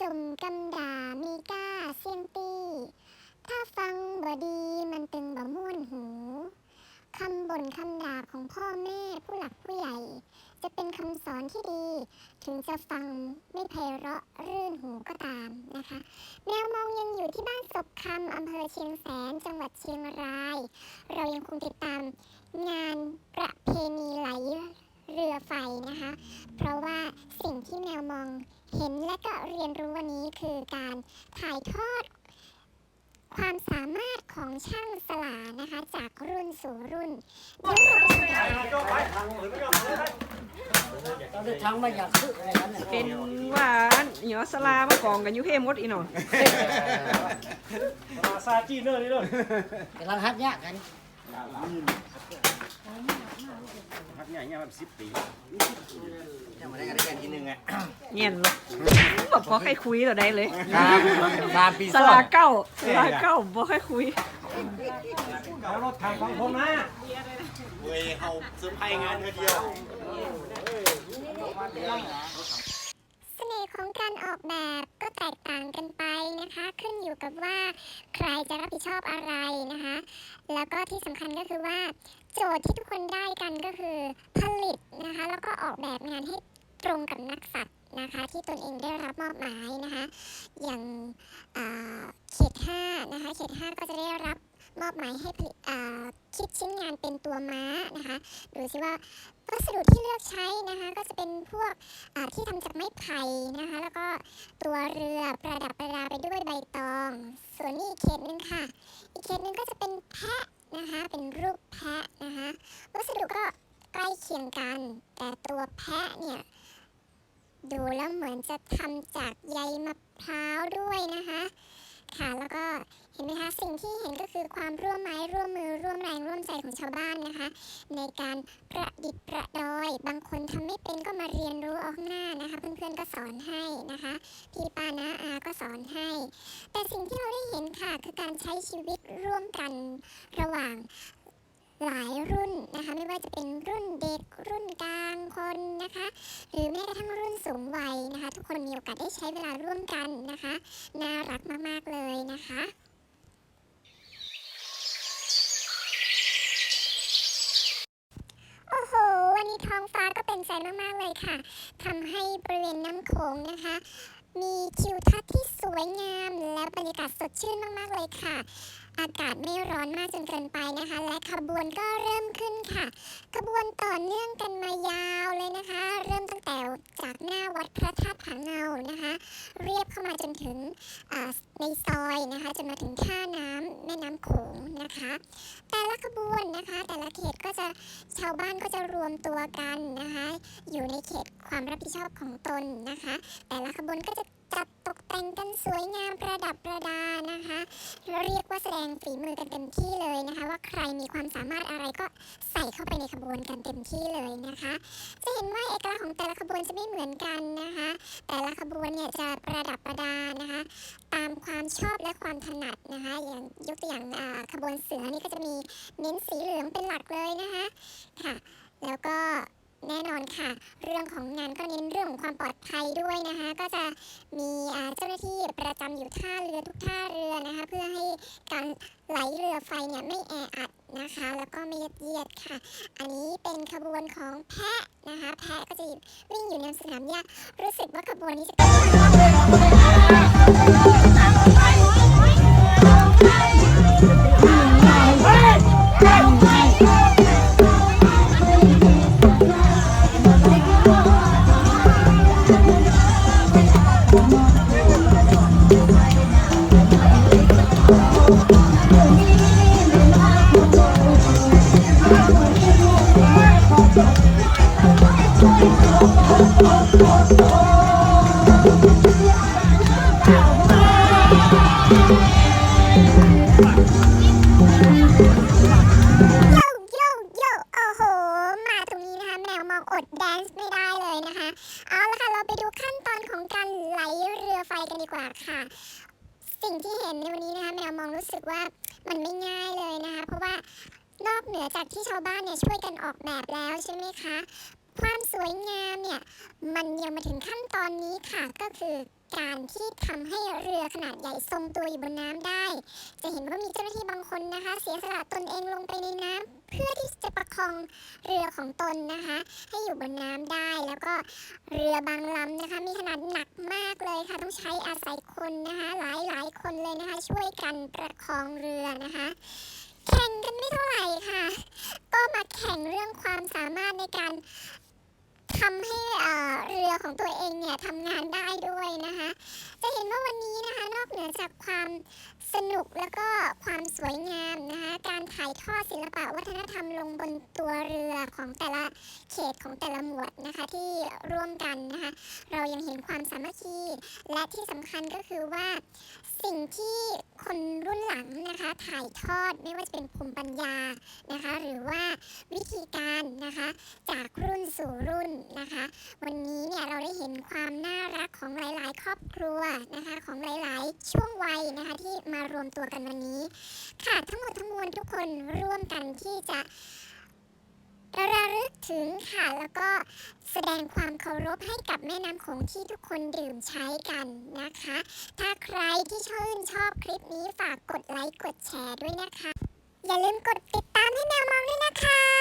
จุ่มกำด่ามีก้าเสียงตีถ้าฟังบ่ดีมันตึงบ่ม่วนหูคำบ่นคำด่าของพ่อแม่ผู้หลักผู้ใหญ่ จะเป็นคำสอนที่ดี ถึงจะฟังไม่ไพเราะรื่นหูก็ตามนะคะ แมวมองยังอยู่ที่บ้านศพคำอำเภอเชียงแสนจังหวัดเชียงราย เรายังคงติดตามงานประเพณีไหล เรือไฟนะคะ เพราะว่าสิ่งที่แมวมองเห็นและก็เรียนรู้วันนี้คือการถ่ายทอด ความสามารถของช่างสลานะคะ จากรุ่นสู่รุ่นเดี๋ยวเราไปชมกันเราได้ทั้งมาอยากซื้ออะไรนั้นน่ะเป็นว่าเหนียวสลามากองกันอยุเฮมดอีหนอมาซาจีเนอร์นี่เลยกำลังฮัดเนี่ยกัน พักใหญ่เงี้ยแบบสิบปียังไม่ได้กันได้กันทีนึงไงเงียนหรอกบอกพอใครคุยต่อได้เลยตามปีสลาเก้าสลาเก้าบอกใครคุยเอารถทางของผมนะเว้ยเอาเซอร์ไพรส์งานเธอเดียวเสน่ห์ของการออกแบบก็แตกต่างกันไปนะคะ ขึ้นอยู่กับว่าใครจะรับผิดชอบอะไรนะคะ แล้วก็ที่สำคัญก็คือว่าโจทย์ที่ทุกคนได้กันก็คือผลิตนะคะ แล้วก็ออกแบบงานให้ตรงกับนักสัตว นะคะที่ตนเองได้รับมอบหมายนะคะอย่างเขต5นะคะเขต5ก็จะได้รับมอบหมายให้คิดชิ้นงานเป็นตัวม้านะคะดูสิว่าวัสดุที่เลือกใช้นะคะก็จะเป็นพวกที่ทำจากไม้ไผ่นะคะ แล้วก็ตัวเรือประดับประดาไปด้วยใบตอง ส่วนนี้อีกเขตหนึ่งค่ะ อีกเขตหนึ่งก็จะเป็นแพะนะคะเป็นรูปแพะนะคะวัสดุก็ใกล้เคียงกัน แต่ตัวแพะเนี่ย ดูแล้วเหมือนจะทำจากใยมะพร้าวด้วยนะคะ ค่ะแล้วก็เห็นไหมคะสิ่งที่เห็นก็คือความร่วมไม้ร่วมมือร่วมแรงร่วมใจของชาวบ้านนะคะ ในการประดิษฐ์ประดอย บางคนทำไม่เป็นก็มาเรียนรู้เอาข้างหน้านะคะ เพื่อนๆก็สอนให้นะคะพี่ป้านะอาก็สอนให้ แต่สิ่งที่เราได้เห็นค่ะคือการใช้ชีวิตร่วมกันระหว่าง หลายรุ่นนะคะไม่ว่าจะเป็นรุ่นเด็กรุ่นกลางคนนะคะ หรือแม้กระทั่งรุ่นสูงวัยนะคะ ทุกคนมีโอกาสได้ใช้เวลาร่วมกันนะคะ น่ารักมากๆเลยนะคะโอ้โห วันนี้ท้องฟ้าก็เป็นใจมาก ๆ เลยค่ะ ทำให้บริเวณน้ำโขงนะคะ มีทิวทัศน์ที่สวยงาม และบรรยากาศสดชื่นมากๆเลยค่ะ อากาศไม่ร้อนมากจนเกินไปนะคะ และขบวนก็เริ่มขึ้นค่ะ ขบวนต่อเนื่องกันมายาวเลยนะคะ เริ่มตั้งแต่จากหน้าวัดพระธาตุผาเงานะคะเรีย เข้ามาจนถึงในซอยนะคะจนมาถึงท่าน้ำแม่น้ำโขงนะคะ แต่ละขบวนนะคะ แต่ละเขตก็จะชาวบ้านก็จะรวมตัวกันนะคะอยู่ในเขตความรับผิดชอบของตนนะคะ แต่ละขบวนก็จะจัดตกแต่งกันสวยงามประดับประดานะคะ เรียกว่าแสดงฝีมือกันเต็มที่เลยนะคะ ว่าใครมีความสามารถอะไรก็ใส่เข้าไปในขบวนกันเต็มที่เลยนะคะ จะเห็นว่าเอกลักษณ์ของแต่ละขบวนจะไม่เหมือนกันนะคะ แต่ละขบวนเนี่ยจะประดับประดานะคะ ตามความชอบและความถนัดนะคะอย่างยกตัวอย่างขบวนเสือนี่ก็จะมีเน้นสีเหลืองเป็นหลักเลยนะคะค่ะ แล้วก็ แน่นอนค่ะ เรื่องของงานก็เน้นเรื่องของความปลอดภัยด้วยนะคะ ก็จะมีอาเจ้าหน้าที่ประจำอยู่ท่าเรือทุกท่าเรือนะคะ เพื่อให้การไหลเรือไฟเนี่ยไม่แออัดนะคะ แล้วก็ไม่ยัดเยียดค่ะ อันนี้เป็นขบวนของแพะนะคะ แพะก็จะวิ่งอยู่ในสนามหญ้ารู้สึกว่าขบวนนี้จะ สิ่งที่เห็นในวันนี้นะคะแมวมองรู้สึกว่ามันไม่ง่ายเลยนะคะ เพราะว่านอกเหนือจากที่ชาวบ้านเนี่ยช่วยกันออกแบบแล้วใช่ไหมคะ ความสวยงามเนี่ย มันยังมาถึงขั้นตอนนี้ค่ะก็คือการที่ทำให้เรือขนาดใหญ่ทรงตัวอยู่บนน้ำได้ จะเห็นว่ามีเจ้าหน้าที่บางคนนะคะ เสียสละตนเองลงไปในน้ำเพื่อที่จะประคองเรือของตนนะคะ ให้อยู่บนน้ำได้ แล้วก็เรือบางลำนะคะ มีขนาดหนักมากเลยค่ะ ต้องใช้อาศัยคนนะคะ หลายหลายคนเลยนะคะ ช่วยกันประคองเรือนะคะ แข่งกันไม่เท่าไหร่ค่ะ ก็มาแข่งเรื่องความสามารถในการ ทำให้เอ่อเรือของตัวเองเนี่ยทำงานได้ด้วยนะคะ จะเห็นว่าวันนี้นะคะนอกเหนือจากความสนุกแล้วก็ความสวยงามนะคะการถ่ายทอดศิลปะวัฒนธรรมลงบนตัวเรือของแต่ละเขตของแต่ละหมวดนะคะที่ร่วมกันนะคะเรายังเห็นความสามัคคีและที่สำคัญก็คือว่าสิ่งที่ คนรุ่นหลังนะคะถ่ายทอดไม่ว่าจะเป็นภูมิปัญญานะคะหรือว่าวิธีการนะคะจากรุ่นสู่รุ่นนะคะ วันนี้เนี่ยเราได้เห็นความน่ารักของหลาย ๆ ครอบครัวนะคะของหลาย ๆ ช่วงวัยนะคะที่มารวมตัวกันวันนี้ ค่ะทั้งหมดทั้งมวลทุกคนร่วมกันที่จะ ระลึกถึงค่ะ แล้วก็แสดงความเคารพให้กับแม่น้ำโขงที่ทุกคนดื่มใช้กันนะคะ ถ้าใครที่ชื่นชอบคลิปนี้ฝากกดไลค์กดแชร์ด้วยนะคะ อย่าลืมกดติดตามให้แมวมองด้วยนะคะ